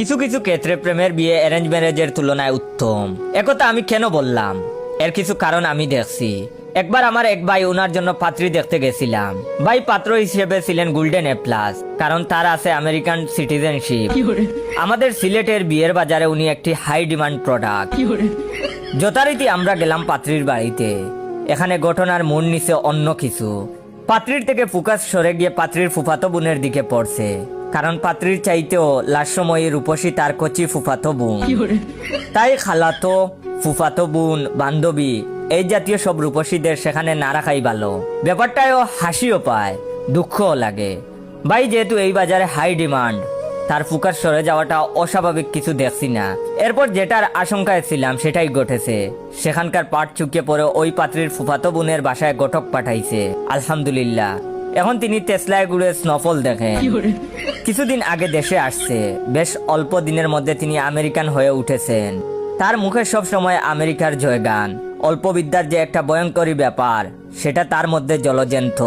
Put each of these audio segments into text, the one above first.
কিছু কিছু ক্ষেত্রে প্রেমের বিয়ে অ্যারেঞ্জ ম্যারেজের তুলনায় উত্তম। একথা আমি কেন বললাম? এর কিছু কারণ আমি দেখছি। একবার আমার এক ভাই ওনার জন্য পাত্রী দেখতে গেছিলাম। ভাই পাত্র হিসেবে ছিলেন গোল্ডেন এ প্লাস কারণ তার আছে আমেরিকান সিটিজেনশিপ আমাদের সিলেটের বিয়ের বাজারে উনি একটি হাই ডিমান্ড প্রোডাক্ট যথারীতি আমরা গেলাম পাত্রীর বাড়িতে। এখানে ঘটনার মন নিচে অন্য কিছু। পাত্রীর থেকে ফোকাস সরে গিয়ে পাত্রীর ফুফাতো বোনের দিকে পড়ছে। কারণ পাত্রীর চাইতেও লাস্যময়ী রূপসী তার কচি ফুফাতো বোন। তাই খালাতো ফুফাতো বোন বান্ধবী এই জাতীয় সব রূপসীদের সেখানে না রাখাই ভালো। ব্যাপারটাও হাসিও পায় দুঃখও লাগে। ভাই যেহেতু এই বাজারে হাই ডিমান্ড তার ফুকার সরে যাওয়াটা অস্বাভাবিক কিছু দেখছি না। এরপর যেটার আশঙ্কায় ছিলাম সেটাই ঘটেছে। সেখানকার পাট চুকিয়ে পড়ে ওই পাত্রীর ফুফাতো বোনের বাসায় গটক পাঠাইছে। আলহামদুলিল্লাহ। এখন তিনি তেসলায় ঘুরে স্নফল দেখেন। কিছুদিন আগে দেশে আসছে। বেশ অল্প দিনের মধ্যে তিনি আমেরিকান হয়ে উঠেছেন। তার মুখে সব সময় আমেরিকার জয়গান। অল্পবিদ্যার যে একটা ভয়ঙ্করী ব্যাপার সেটা তার মধ্যে জলজেন্ত।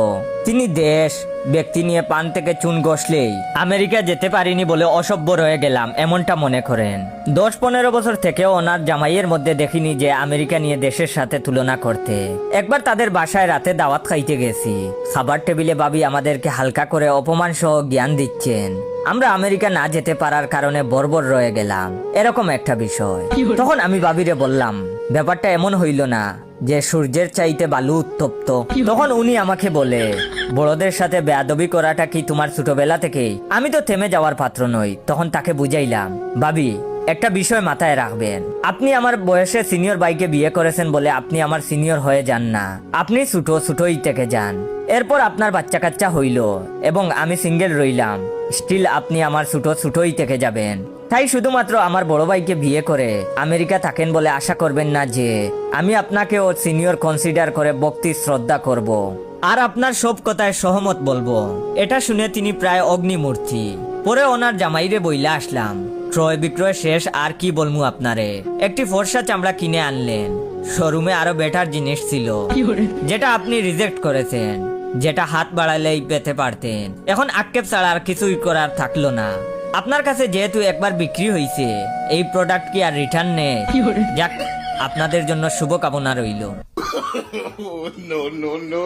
তিনি দেশ ব্যক্তি নিয়ে পান থেকে চুন গসলেই আমেরিকা যেতে পারিনি বলে অসভ্য রয়ে গেলাম এমনটা মনে করেন। দশ পনেরো বছর থেকেও ওনার জামাইয়ের মধ্যে দেখিনি যে আমেরিকা নিয়ে দেশের সাথে তুলনা করতে। একবার তাদের বাসায় রাতে দাওয়াত খাইতে গেছি। খাবার টেবিলে বাবি আমাদেরকে হালকা করে অপমান সহ জ্ঞান দিচ্ছেন। আমরা আমেরিকা না যেতে পারার কারণে বর্বর রয়ে গেলাম। এরকম একটা বিষয়। তখন আমি বাবিরে বললাম ব্যাপারটা এমন হইল না যে সূর্যের চাইতে বালু উত্তপ্ত। তখন উনি আমাকে বলে বড়দের সাথে বেয়াদবি করাটা কি তোমার ছোটবেলা থেকেই? আমি তো থেমে যাওয়ার পাত্র নই, তখন তাকে বুঝাইলাম। ভাবি, একটা বিষয় মাথায় রাখবেন। আপনি আমার বয়সে সিনিয়র বাইকে বিয়ে করেছেন বলে আপনি আমার সিনিয়র হয়ে যান না। আপনি ছোট, ছোটই থেকে যান। এরপর আপনার বাচ্চা কাচ্চা হইল এবং আমি সিঙ্গেল রইলাম। স্টিল আপনি আমার ছুটো, ছোটই থেকে যাবেন। তাই শুধুমাত্র আমার বড় ভাইকে বিয়ে করে আমেরিকা থাকেন বলে আশা করবেন না যে আমি আপনাকে ও সিনিয়র কনসিডার করে ভক্তি, শ্রদ্ধা করব। আর আপনার সব কথায় সহমত বলব। এটা শুনে তিনি প্রায় অগ্নিমূর্তি। পরে ওনার জামাইরে বইলা আসলাম। ক্রয় বিক্রয় শেষ আর কি বলমু আপনারে? একটি ফর্সা চামড়া কিনে আনলেন। শোরুমে আরও বেটার জিনিস ছিল। যেটা আপনি রিজেক্ট করেছেন। যেটা হাত বাড়ালেই পেতে পারতেন। এখন আক্ষেপ ছাড়া আর কিছুই করার থাকল না। আপনার কাছে যেহেতু একবার বিক্রি হয়েছে এই প্রোডাক্ট কি আর রিটার্ন নেই? যাক আপনাদের জন্য শুভকামনা রইল। No.